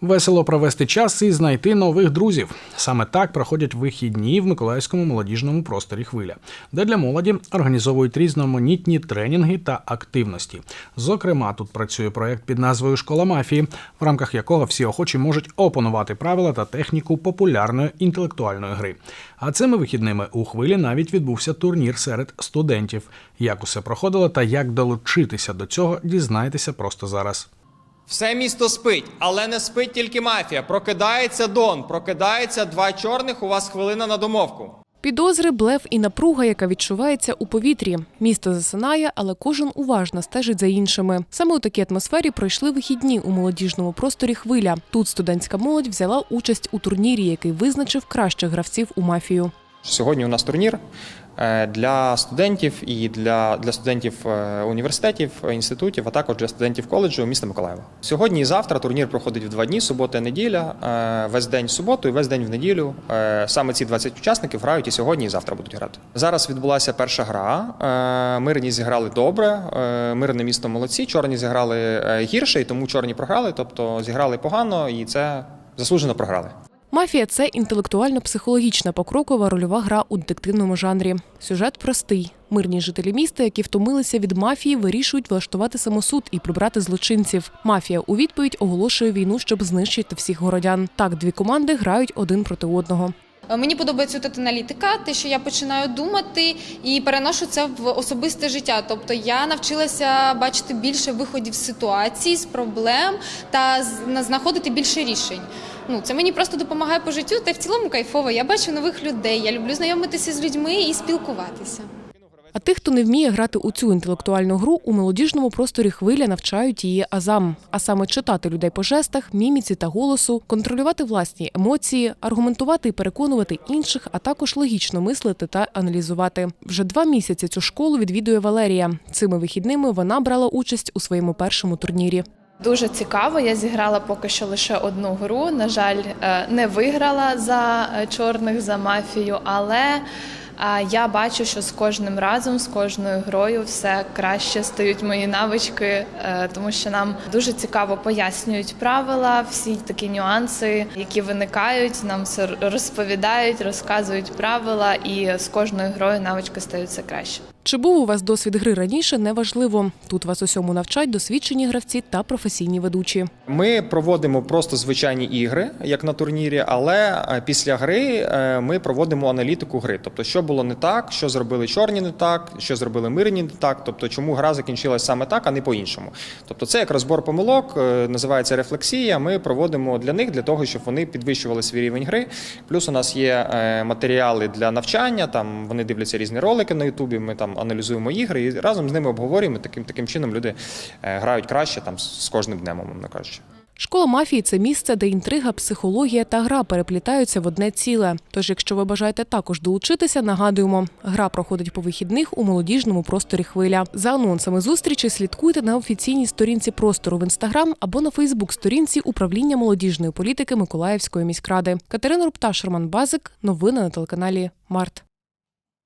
Весело провести час і знайти нових друзів. Саме так проходять вихідні в Миколаївському молодіжному просторі хвиля, де для молоді організовують різноманітні тренінги та активності. Зокрема, тут працює проект під назвою Школа мафії, в рамках якого всі охочі можуть опанувати правила та техніку популярної інтелектуальної гри. А цими вихідними у хвилі навіть відбувся турнір серед студентів. Як усе проходило та як долучитися до цього, дізнайтеся просто зараз. Все місто спить, але не спить тільки мафія. Прокидається Дон, прокидається два чорних. У вас хвилина на домовку. Підозри, блеф і напруга, яка відчувається у повітрі. Місто засинає, але кожен уважно стежить за іншими. Саме у такій атмосфері пройшли вихідні у молодіжному просторі хвиля. Тут студентська молодь взяла участь у турнірі, який визначив кращих гравців у мафію. Сьогодні у нас турнір для студентів і для, для студентів е, університетів, е, інститутів, а також для студентів коледжу міста Миколаєва. Сьогодні і завтра турнір проходить в два дні: субота і неділя, е, весь день в суботу і весь день в неділю. Е, Саме ці 20 учасників грають і сьогодні, і завтра будуть грати. Зараз відбулася перша гра. Е, Мирні зіграли добре. е, Мирне місто молодці. Чорні зіграли е, гірше, і тому чорні програли, тобто зіграли погано, і це заслужено програли. Мафія це інтелектуально-психологічна покрокова рольова гра у детективному жанрі. Сюжет простий. Мирні жителі міста, які втомилися від мафії, вирішують влаштувати самосуд і прибрати злочинців. Мафія у відповідь оголошує війну, щоб знищити всіх городян. Так, дві команди грають один проти одного. Е, Мені подобається тут аналітика, те, що я починаю думати і переношу це в особисте життя. Тобто я навчилася бачити більше виходів з ситуації, з проблем та знаходити більше рішень. Ну це мені просто допомагає по життю, та в цілому кайфово. Я бачу нових людей. Я люблю знайомитися з людьми і спілкуватися. А тих, хто не вміє грати у цю інтелектуальну гру, у молодіжному просторі хвиля навчають її азам, а саме читати людей по жестах, міміці та голосу, контролювати власні емоції, аргументувати і переконувати інших, а також логічно мислити та аналізувати. Вже два місяці цю школу відвідує Валерія. Цими вихідними вона брала участь у своєму першому турнірі. Дуже цікаво. Я зіграла поки що лише одну гру. На жаль, е, не виграла за е, чорних за мафію, але е, я бачу, що з кожним разом, з кожною грою, все краще стають мої навички, е, тому що нам дуже цікаво пояснюють правила, всі такі нюанси, які виникають. Нам все розповідають, розказують правила, і з кожною грою навички стають все краще. Чи був у вас досвід гри раніше, неважливо. Тут вас усьому навчать досвідчені гравці та професійні ведучі. Ми проводимо просто звичайні ігри, як на турнірі, але е, після гри е, ми проводимо аналітику гри. Тобто, що було не так, що зробили чорні не так, що зробили мирні не так, тобто, чому гра закінчилась саме так, а не по-іншому. Тобто, це як розбор помилок, е, називається рефлексія. Ми проводимо для них для того, щоб вони підвищували свій рівень гри. Плюс у нас є матеріали для навчання. Там вони дивляться різні ролики на Ютубі. Ми там аналізуємо ігри і разом з ними обговорюємо. Таким таким чином люди е, грають краще там з кожним днем, умовно кажучи. Школа мафії це місце, де інтрига, психологія та гра переплітаються в одне ціле. Тож, якщо ви бажаєте також долучитися, нагадуємо, гра проходить по вихідних у молодіжному просторі хвиля. За анонсами зустрічі слідкуйте на офіційній сторінці простору в інстаграм або на Фейсбук-сторінці управління молодіжної політики Миколаївської міськради. Катерина Рупташ, Роман Базик. Новини на телеканалі Март.